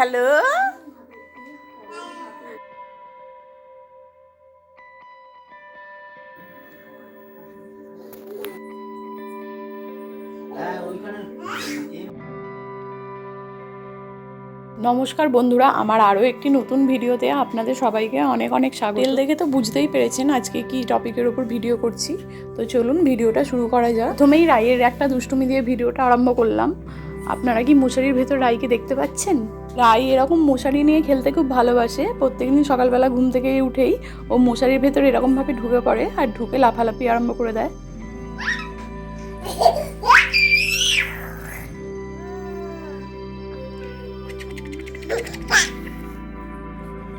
Hello? নমস্কার বন্ধুরা আমার আরও একটি নতুন ভিডিওতে আপনাদের সবাইকে অনেক অনেক স্বাগত। তেল দেখে তো বুঝতেই পেরেছেন আজকে কি টপিকের ওপর ভিডিও করছি। তো চলুন ভিডিওটা শুরু করা যাক। প্রথমেই রায়ের একটা দুষ্টুমি দিয়ে ভিডিওটা আরম্ভ করলাম। আপনারা কি মশারির ভেতর রায়কে দেখতে পাচ্ছেন? রাই এরকম মশারি নিয়ে খেলতে খুব ভালোবাসে। প্রত্যেকদিন সকালবেলা ঘুম থেকে উঠেই ও মশারির ভেতর এরকমভাবে ঢুকে পড়ে আর ঢুকে লাফালাফি আরম্ভ করে দেয়।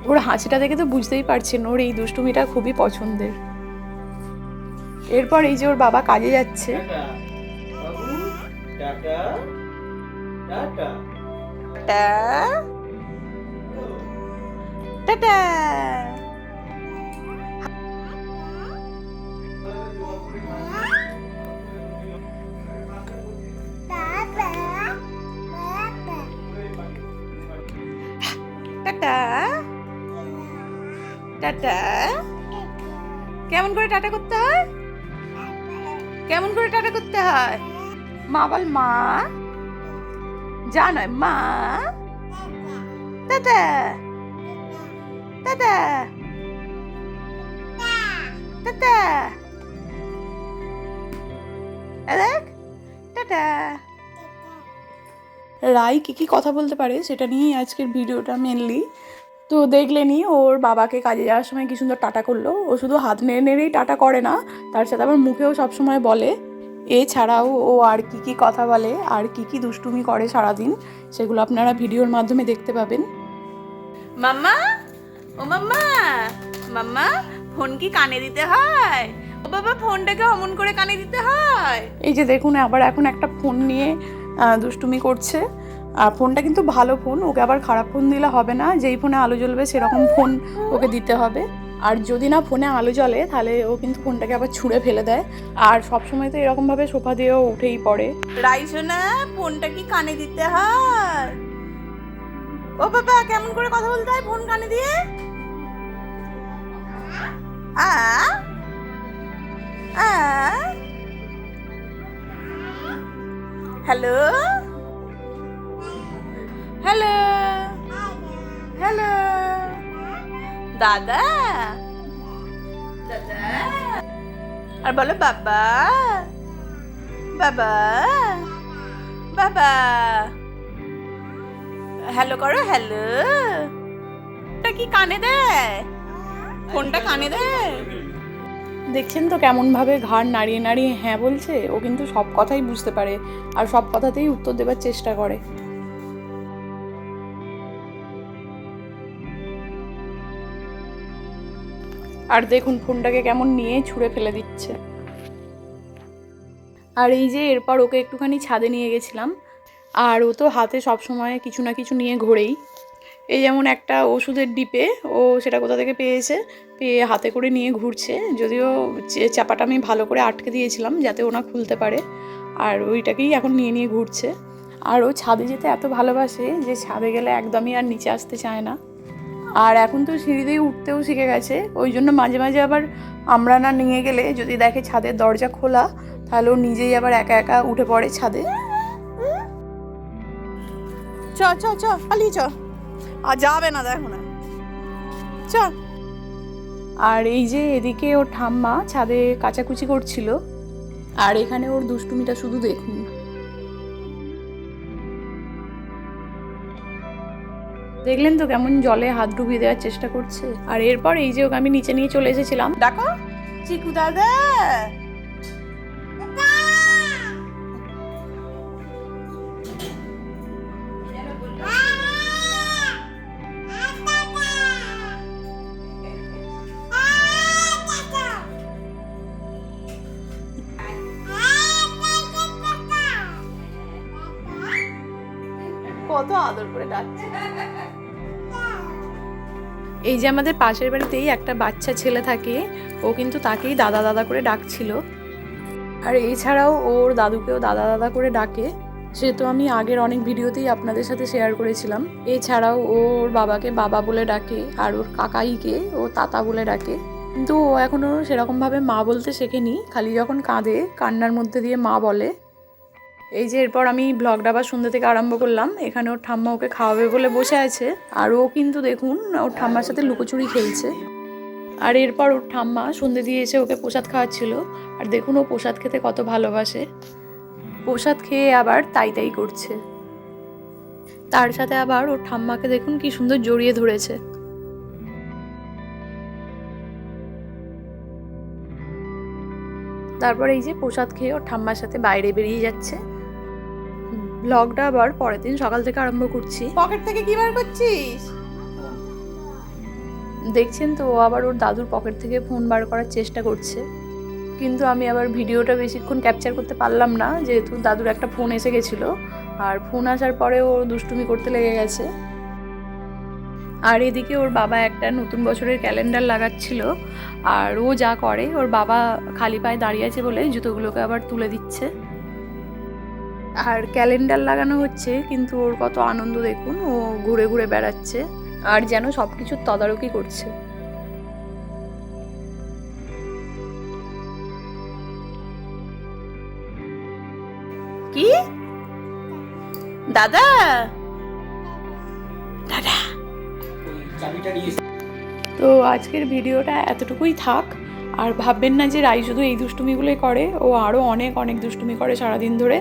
ওর হাসিটা দেখে তো বুঝতেই পারছেন, ওর এই দুষ্টুমিটা খুবই পছন্দের। এরপর এই যে ওর বাবা কাজে যাচ্ছে। Tata tata. Tata tata. Tata. Tata. কেমন করে টাটা করতে হয়? কেমন করে টাটা করতে হয়? মা বল মা। যা নয়, মা। টাটা টাটা এ দেখ রাই কি কি কথা বলতে পারে সেটা নিয়েই আজকের ভিডিওটা মেনলি তো দেখলেনি, ওর বাবাকে কাজে যাওয়ার সময় কি সুন্দর টাটা করল। ও শুধু হাত নেড়ে নেড়েই টাটা করে না, তার সাথে আবার মুখেও সবসময় বলে। এছাড়াও ও আর কি কি কথা বলে আর কি কি দুষ্টুমি করে সারাদিন সেগুলো আপনারা ভিডিওর মাধ্যমে দেখতে পাবেন। মাম্মা? ও মাম্মা? মাম্মা ফোন কি কানে দিতে হয়? ও বাবা ফোনটাকে অমন করে কানে দিতে হয়। এই যে দেখুন আবার এখন একটা ফোন নিয়ে দুষ্টুমি করছে। আর ফোনটা কিন্তু ভালো ফোন ওকে আবার খারাপ ফোন দিলে হবে না। যেই ফোনে আলো জ্বলবে সেরকম ফোন ওকে দিতে হবে। আর যদি না ফোনে আলো জ্বলে, তাহলে ও কিন্তু ফোনটাকে আবার ছুঁড়ে ফেলে দেয়। আর সবসময় তো এরকমভাবে সোফা দিয়েও উঠেই পড়ে। রাইসোনা ফোনটা কি কানে দিতে হয়? ও বাবা, কেমন করে কথা বলতে হয় ফোন কানে দিয়ে? আ? আ? হ্যালো? হ্যালো? দাদা। দাদা। আর বলো, বাবা। বাবা। বাবা। হ্যালো করো, হ্যালো। কি কানে দেয়? ফোনটা কানে দেয়? দেখছেন তো কেমনভাবে ঘাড় নাড়িয়ে নাড়িয়ে হ্যাঁ বলছে? ও কিন্তু সব কথাই বুঝতে পারে আর সব কথাতেই উত্তর দেবার চেষ্টা করে। আর দেখুন ফোনটাকে কেমন নিয়ে ছুঁড়ে ফেলে দিচ্ছে। আর এই যে এরপর ওকে একটুখানি ছাদে নিয়ে গেছিলাম, আর ও তো হাতে সব সময় কিছু না কিছু নিয়ে ঘোরেই। এই যেমন একটা ওষুধের ডিপে ও সেটা কোথা থেকে পেয়েছে, পেয়ে হাতে করে নিয়ে ঘুরছে। যদিও চাপাটা আমি ভালো করে আটকে দিয়েছিলাম যাতে ওনা খুলতে পারে, আর ওইটাকেই এখন নিয়ে নিয়ে ঘুরছে। আর ও ছাদে যেতে এত ভালোবাসে যে ছাদে গেলে একদমই আর নিচে আসতে চায় না। আর এখন তো সিঁড়ি দিয়ে উঠতেও শিখে গেছে। ওই জন্য মাঝে মাঝে আবার আমরা না নিয়ে গেলে যদি দেখে ছাদের দরজা খোলা তাহলে ও নিজেই আবার একা একা উঠে পড়ে ছাদে। চ চ চ পালিয়ে চ। আর যাবে না দেখো না। চ। আর এই যে এদিকে ওর ঠাম্মা ছাদে কাচাকুচি করছিল। আর এখানে ওর দুষ্টুমিটা শুধু দেখুন। দেখলেন তো কেমন জলে হাত ডুবিয়ে দেওয়ার চেষ্টা করছে। আর এরপর এই যে ওকে আমি নিচে নিয়ে চলে এসেছিলাম। ডাকো চিকু দাদা। কত আদর করে ডাকছে। এই যে আমাদের পাশের বাড়িতেই একটা বাচ্চা ছেলে থাকে, ও কিন্তু তাকেই দাদা দাদা করে ডাকছিল। আর এছাড়াও ওর দাদুকেও দাদা দাদা করে ডাকে। সে তো আমি আগের অনেক ভিডিওতেই আপনাদের সাথে শেয়ার করেছিলাম। এছাড়াও ওর বাবাকে বাবা বলে ডাকে, আর ওর কাকাইকে ও তাতা বলে ডাকে। কিন্তু ও এখনও সেরকমভাবে মা বলতে শেখেনি, খালি যখন কাঁদে, কান্নার মধ্যে দিয়ে মা বলে। এই যে এরপর আমি ব্লগটা আবার সন্ধ্যে থেকে আরম্ভ করলাম। এখানে ওর ঠাম্মা ওকে খাওয়াবে বলে বসে আছে। আর ও কিন্তু দেখুন, ওর ঠাম্মার সাথে লুকোচুরি খেলছে। আর এরপর ওর ঠাম্মা সন্ধ্যে দিয়ে এসে ওকে প্রসাদ খাওয়াচ্ছিল। আর দেখুন ও প্রসাদ খেতে কত ভালোবাসে। প্রসাদ খেয়ে আবার তাই তাই করছে। তার সাথে আবার ওর ঠাম্মাকে দেখুন কি সুন্দর জড়িয়ে ধরেছে। তারপর এই যে প্রসাদ খেয়ে ওর ঠাম্মার সাথে বাইরে বেরিয়ে যাচ্ছে। ব্লগটা আবার পরের দিন সকাল থেকে আরম্ভ করছি। পকেট থেকে কি বার করছিস? দেখছেন তো ও আবার ওর দাদুর পকেট থেকে ফোন বার করার চেষ্টা করছে। কিন্তু আমি আবার ভিডিওটা বেশিক্ষণ ক্যাপচার করতে পারলাম না যেহেতু দাদুর একটা ফোন এসে গেছিল। আর ফোন আসার পরে ও দুষ্টুমি করতে লেগে গেছে। আর এদিকে ওর বাবা একটা নতুন বছরের ক্যালেন্ডার লাগাচ্ছিল। আর ও যা করে ওর বাবা খালি পায়ে দাঁড়িয়ে আছে বলে জুতোগুলোকে আবার তুলে দিচ্ছে। আর ক্যালেন্ডার লাগানো হচ্ছে, কিন্তু ওর কত আনন্দ দেখুন, ও ঘুরে ঘুরে বেড়াচ্ছে। আর যেন সব কিছুর তদারকি করছে। কি? দাদা? দাদা? তো আজকের ভিডিওটা এতটুকুই থাক। আর ভাববেন না যে রাই শুধু এই দুষ্টুমিগুলোই করে, ও আরও অনেক অনেক দুষ্টুমি করে সারাদিন ধরে।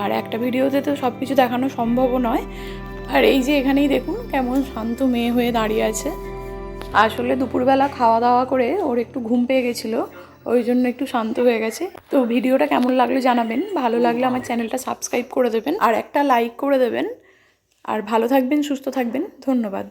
আর একটা ভিডিওতে তো সব কিছু দেখানো সম্ভবও নয়। আর এই যে এখানেই দেখুন, কেমন শান্ত মেয়ে হয়ে দাঁড়িয়ে আছে। আসলে দুপুরবেলা খাওয়া দাওয়া করে ওর একটু ঘুম পেয়ে গেছিল, ওই জন্য একটু শান্ত হয়ে গেছে। তো ভিডিওটা কেমন লাগল জানাবেন, ভালো লাগলে আমার চ্যানেলটা সাবস্ক্রাইব করে দেবেন, আর একটা লাইক করে দেবেন। আর ভালো থাকবেন, সুস্থ থাকবেন, ধন্যবাদ।